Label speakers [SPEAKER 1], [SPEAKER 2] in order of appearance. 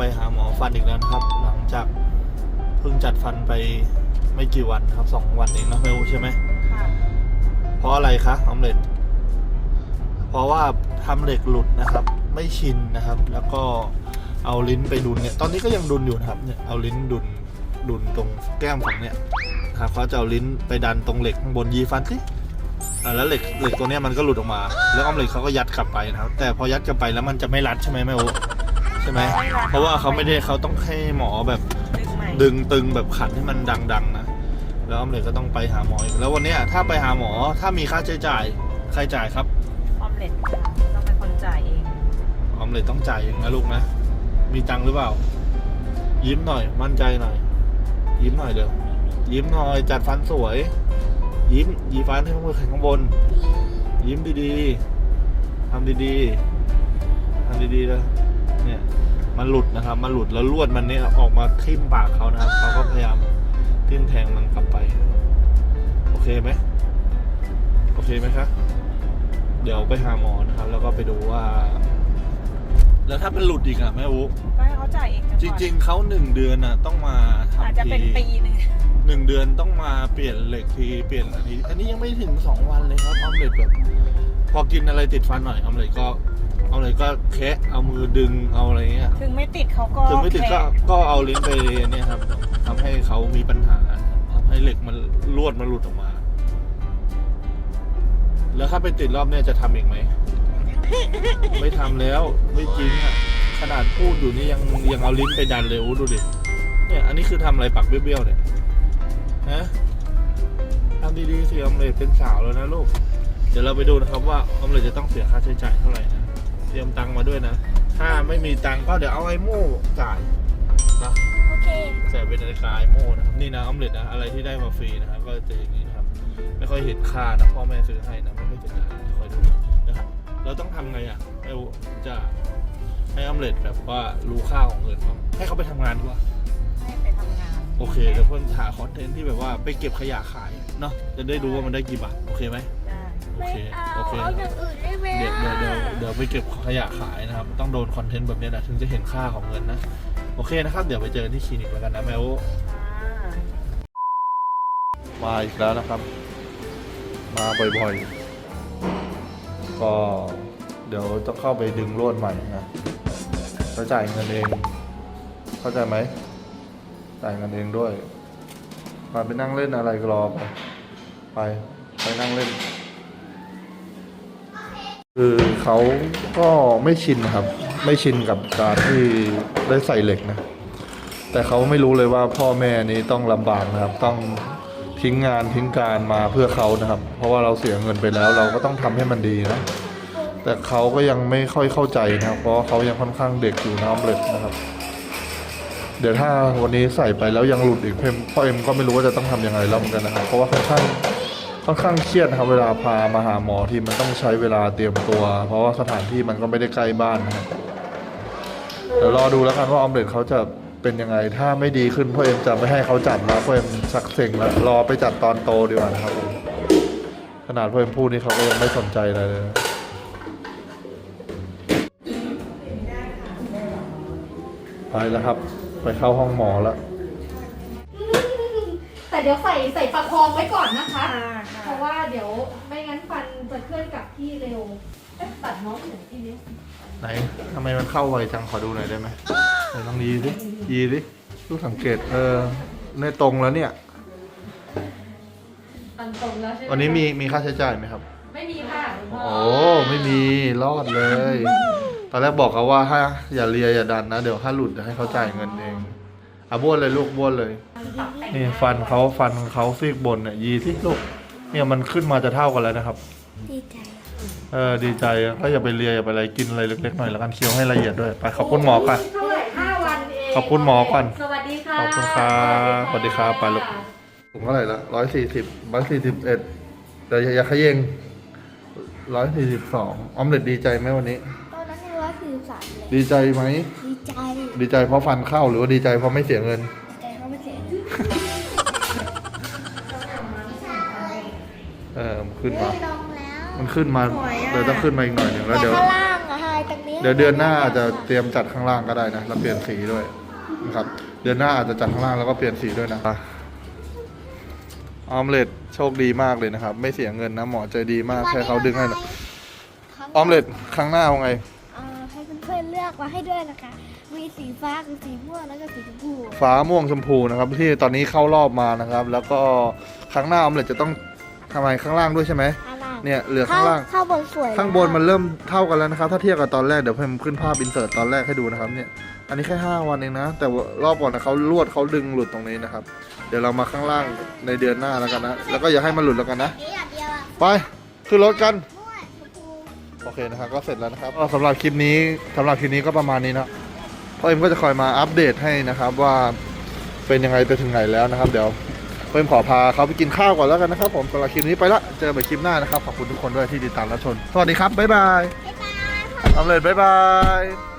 [SPEAKER 1] วันอีกแล้วนะครับ หลังจากเพิ่งจัดฟันไปไม่กี่วันครับสองวันเองนะไม่รู้ใช่ไหม
[SPEAKER 2] ค่ะ
[SPEAKER 1] เพราะอะไรคะออมเล็ตเพราะว่าทำเหล็กหลุดนะครับ ไม่ชินนะครับ แล้วก็เอาลิ้นไปดุนเนี่ย ตอนนี้ก็ยังดุนอยู่นะครับเนี่ยเอาลิ้นดุนดุนตรงแก้มฝั่งเนี่ยนะครับเขาจะเอาลิ้นไปดันตรงเหล็กข้างบนยีฟันสิอ่าแล้วเหล็กเหล็กตัวเนี้ยมันก็หลุดออกมา แล้วออมเล็ตเขาก็ยัดกลับไปนะครับ แต่พอยัดกลับไปแล้วมันจะไม่รัดใช่ไหมแม่โอใช่ไหม เพราะว่าเขาไม่ได้เขาต้องให้หมอแบบ
[SPEAKER 2] ดึงใหม่
[SPEAKER 1] ดึงตึงแบบขัดให้มันดังๆนะ แล้วออมเล็ตก็ต้องไปหาหมออีกแล้ววันเนี้ยถ้าไปหาหมอถ้ามีค่าใช้จ่ายใครจ่ายครับ
[SPEAKER 2] ออมเล็ตค่ะต้องเป็นคนจ่ายเอง
[SPEAKER 1] ออมเล็ตต้องจ่ายเองนะลูกนะ มีตังค์หรือเปล่า ยิ้มหน่อย มั่นใจหน่อย ยิ้มหน่อยเดี๋ยว ยิ้มหน่อย จัดฟันสวย ยิ้มยีฟันให้มือแข็งข้างบน ยิ้มดีๆทำดีๆทำดีๆเลยเนี่ย มันหลุดนะครับ มันหลุดแล้วลวดมันเนี่ยออกมาทิ่มปากเขานะครับเขาก็พยายามทิ่มแทงมันกลับไป โอเคไหมโอเคไหมครับเดี๋ยวไปหาหมอนะครับ แล้วก็ไปดูว่า แล้วถ้าเป็นหลุดอีกอะแม่อู
[SPEAKER 2] ก็ให้เขาจ่ายเองไป
[SPEAKER 1] จ
[SPEAKER 2] ก่อน
[SPEAKER 1] ริง ๆเขาหนึ่งเดือนอะต้องมา
[SPEAKER 2] อาจจะ
[SPEAKER 1] ทำ
[SPEAKER 2] เป็น
[SPEAKER 1] ที
[SPEAKER 2] ปีหนึง
[SPEAKER 1] หนึ่งเดือนต้องมาเปลี่ยนเหล็กทีเปลี่ยนอันนี้ อันนี้ยังไม่ถึงสองวันเลยครับออมเล็ตแบบ พอกินอะไรติดฟันหน่อยออมเล็ตก็ ออมเล็ตก็แคะเอามือดึงเอาอะไรเงี้ย
[SPEAKER 2] ถึงไม่ติดเขาก็
[SPEAKER 1] ถึงไม่ติดก็
[SPEAKER 2] แคะ
[SPEAKER 1] ก็เอาลิ้นไปเนี่ยครับทำให้เขามีปัญหาทำให้เหล็กมันลวดมันหลุดออกมา แล้วถ้าไปติดรอบเนี่ยจะทำอีกไหมไม่ทำแล้วไม่จริงอะขนาดพูดอยู่นี่ยังยังเอาลิ้นไปดันเลยโอ้ดูดิเนี่ยอันนี้คือทำอะไรปักเบี้ยวๆเนี่ยฮะทำดีๆสิออมเล็ตเป็นสาวแล้วนะลูก เดี๋ยวเราไปดูนะครับว่าออมเล็ตจะต้องเสียค่าใช้จ่ายเท่าไหร่นะ เตรียมตังค์มาด้วยนะ ถ้าไม่มีตังค์ก็เดี๋ยวเอาไอโม่จ่ายนะ
[SPEAKER 3] โอเค
[SPEAKER 1] ใส่เป็นนาฬิกาไอโม่นะครับ นี่นะออมเล็ตนะ อะไรที่ได้มาฟรีนะครับก็จะอย่างนี้นะครับ ไม่ค่อยเห็นค่านะพ่อแม่ซื้อให้นะ ไม่ค่อยจะจ่ายคอยดูนะครับ เราต้องทำไงอะให้จะให้ออมเล็ตแบบว่ารู้ค่าของเงินบ้างให้เขาไปทำงานดีกว่า
[SPEAKER 2] ให้ไปทำงาน
[SPEAKER 1] โอเคเดี๋ยวเพิ่มหาคอนเทนต์ที่แบบว่าไปเก็บขยะขายเนาะ จะได้รู้ว่ามันได้กี่บาท โอเคไหม
[SPEAKER 2] ได้
[SPEAKER 1] โอ
[SPEAKER 3] ไม่
[SPEAKER 1] เค
[SPEAKER 3] เอา
[SPEAKER 1] โอเค
[SPEAKER 3] เอาอย่างอื่นได้ไหม
[SPEAKER 1] เดี๋ยว
[SPEAKER 3] อะ
[SPEAKER 1] เดี๋ยวเดี๋ยวเดี๋ยวไปเก็บขยะขายนะครับ ต้องโดนคอนเทนต์แบบนี้นะถึงจะเห็นค่าของเงินนะ โอเคนะครับ เดี๋ยวไปเจอกันที่คลินิกแล้วกันนะแมว
[SPEAKER 2] อ่า
[SPEAKER 1] มาอีกแล้วนะครับ มาบ่อยๆ ก็เดี๋ยวต้องเข้าไปดึงลวดใหม่นะแล้วจ่ายเงินเอง เข้าใจไหม จ่ายเงินเองด้วยมาไปนั่งเล่นอะไรก็รอไป ไป ไปนั่งเล่น คือเขาก็ไม่ชินครับ ไม่ชินกับการที่ได้ใส่เหล็กนะ แต่เขาไม่รู้เลยว่าพ่อแม่นี้ต้องลำบากนะครับ ต้องทิ้งงานทิ้งการมาเพื่อเขานะครับ เพราะว่าเราเสียเงินไปแล้วเราก็ต้องทำให้มันดีนะ แต่เขาก็ยังไม่ค่อยเข้าใจนะครับ เพราะเขายังค่อนข้างเด็กอยู่นะออมเล็ตนะครับ เดี๋ยวถ้าวันนี้ใส่ไปแล้วยังหลุดอีกเพิ่มพ่อเอ็มก็ไม่รู้ว่าจะต้องทำยังไงแล้วเหมือนกันนะครับเพราะว่าค่อนข้าง ค่อนข้างเครียดนะครับเวลาพามาหาหมอที่มันต้องใช้เวลาเตรียมตัว เพราะว่าสถานที่มันก็ไม่ได้ใกล้บ้านนะครับเดี๋ยวรอดูแล้วกันว่าออมเล็ตเขาจะเป็นยังไงถ้าไม่ดีขึ้นพ่อเอ็มจะไม่ให้เขาจัดแล้วพ่อเอ็มสักเซ็งแล้วรอไปจัดตอนโตดีกว่านะครับขนาดพ่อเอ็มพูดนี่เขาก็ยังไม่สนใจอะไรเลยนะไปแล้วครับ ไปเข้าห้องหมอแล้ว
[SPEAKER 3] ดี๋ยวใส่ใส่ประคองไว้ก่อนนะคะ
[SPEAKER 2] อ่า
[SPEAKER 3] เพ
[SPEAKER 2] ค่ะ
[SPEAKER 3] ราะว่าเดี๋ยวไม่งั้นฟันจะเคลื่อนกลับที่เร็วเอ๊ะตัดน้องหนึ่งที่นี้
[SPEAKER 1] ไหนทำไมมันเข้าไวจังขอดูหน่อยได้ไหมไหนลองยีสิยีสิดูสังเกตเออในตรงแล้วเนี่ย
[SPEAKER 3] ตันตรงแล้วใช่ไหม
[SPEAKER 1] วันนี้มีมีค่าใช้จ่ายไหมครับ
[SPEAKER 3] ไม่มีค่ะคุณพ่อ
[SPEAKER 1] โอ้ไม่มีรอดเลย ตอนแรกบอกเขาว่าถ้าอย่าเลียอย่าดันนะ เดี๋ยวถ้าหลุดจะให้เขาจ่ายเงินเอง อะบ้วนเลยลูกบ้วนเลย นี่ฟันเขาฟันเขาซีกบนเนี่ยยีที่ลูก เนี่ยมันขึ้นมาจะเท่ากันแล้วนะครับ
[SPEAKER 3] ดีใจ
[SPEAKER 1] เออดีใจก็อย่าไปเลียอย่าไปอะไรกินอะไรเล็กๆหน่อยแล้วกันเคี้ยวให้ละเอียดด้วยไปขอบคุณหมอก่อน
[SPEAKER 3] เท่าไหร่ห้าวันเอง
[SPEAKER 1] ขอบคุณหมอก่อน
[SPEAKER 3] สวัสดีค่ะ
[SPEAKER 1] ขอบคุณครับสวัสดีครับไปลูก ถุงเท่าไหร่ละร้อยสี่สิบร้อยสี่สิบเอ็ดแต่อย่าอย่าขยเยงร้อยสี่สิบสองออมเล็ตดีใจไหมวันนี้
[SPEAKER 3] ตอนนั้นร้อยสี่สิบสามเลย
[SPEAKER 1] ดีใจไหม
[SPEAKER 3] ดีใจ
[SPEAKER 1] ดีใจเพราะฟันเข้าหรือว่าดีใจเพราะไม่เสียเงิน
[SPEAKER 3] ดีใจเขาไม่เสีย
[SPEAKER 1] เออมันขึ้นมา
[SPEAKER 3] ลงแล้ว
[SPEAKER 1] มันขึ้นมาเดี๋ยวต้องขึ้นมาอีกหน่อยหนึ่งแล้วเดี๋ยว
[SPEAKER 3] ข้างล่างอะหายตรงนี้
[SPEAKER 1] เดี๋ยวเดือนหน้าอาจจะเตรียมจัดข้างล่างก็ได้นะแล้วเปลี่ยนสีด้วย
[SPEAKER 3] เนะ
[SPEAKER 1] ครับ เดือนหน้าอาจจะจัดข้างล่างแล้วก็เปลี่ยนสีด้วยนะออมเล็ตโชคดีมากเลยนะครับ ไม่เสียเงินนะหมอใจดีมากแค่เขาดึงให้นะออมเล็ตครั้งหน้าเอาไง
[SPEAKER 4] อ่าให้เพื่อนๆเลือกมาให้ด้วยนะคะ มีสีฟ้ากับสีม่วงแล้วก็สีชมพู
[SPEAKER 1] ฟ้าม่วงชมพูนะครับ ที่ตอนนี้เข้ารอบมานะครับ แล้วก็ครั้งหน้าออมเล็ตจะต้องทำไมข้างล่างด้วยใช่ไหม
[SPEAKER 4] ข้างล่าง
[SPEAKER 1] เนี่ยเหลือข้างล่าง
[SPEAKER 4] ข้างบนสวย
[SPEAKER 1] ข้างบนมันเริ่มเท่ากันแล้วนะครับ ถ้าเทียบกับตอนแรกเดี๋ยวเพิ่มขึ้นภาพอินเสิร์ตตอนแรกให้ดูนะครับเนี่ยอันนี้แค่ 5 วันเองนะ แต่ว่ารอบก่อนนะเขาลวดเขาดึงหลุดตรงนี้นะครับ เดี๋ยวเรามาข้างล่างในเดือนหน้าแล้วกันนะ แล้วก็อย่าให้มันหลุดแล้วกันนะ
[SPEAKER 4] นี่อย่างเดียวอะ
[SPEAKER 1] ไปขึ้นรถกัน
[SPEAKER 4] ม่วงชมพู
[SPEAKER 1] โอเคนะครับก็เสร็จแล้วนะครับก็สำหรับคลิปนี้สำหรับคลิปนี้ก็ประมาณนี้นะพ่อเอ็มก็จะคอยมาอัปเดตให้นะครับว่าเป็นยังไงไปถึงไหนแล้วนะครับ เดี๋ยวพ่อเอ็มขอพาเขาไปกินข้าวก่อนแล้วกันนะครับ ผมสำหรับคลิปนี้ไปละเจอกันใหม่คลิปหน้านะครับขอบคุณทุกคนด้วยที่ติดตามรับชมสวัสดีครับบ๊ายบาย
[SPEAKER 4] บ๊ายบาย
[SPEAKER 1] ออมเล็ตบ๊ายบาย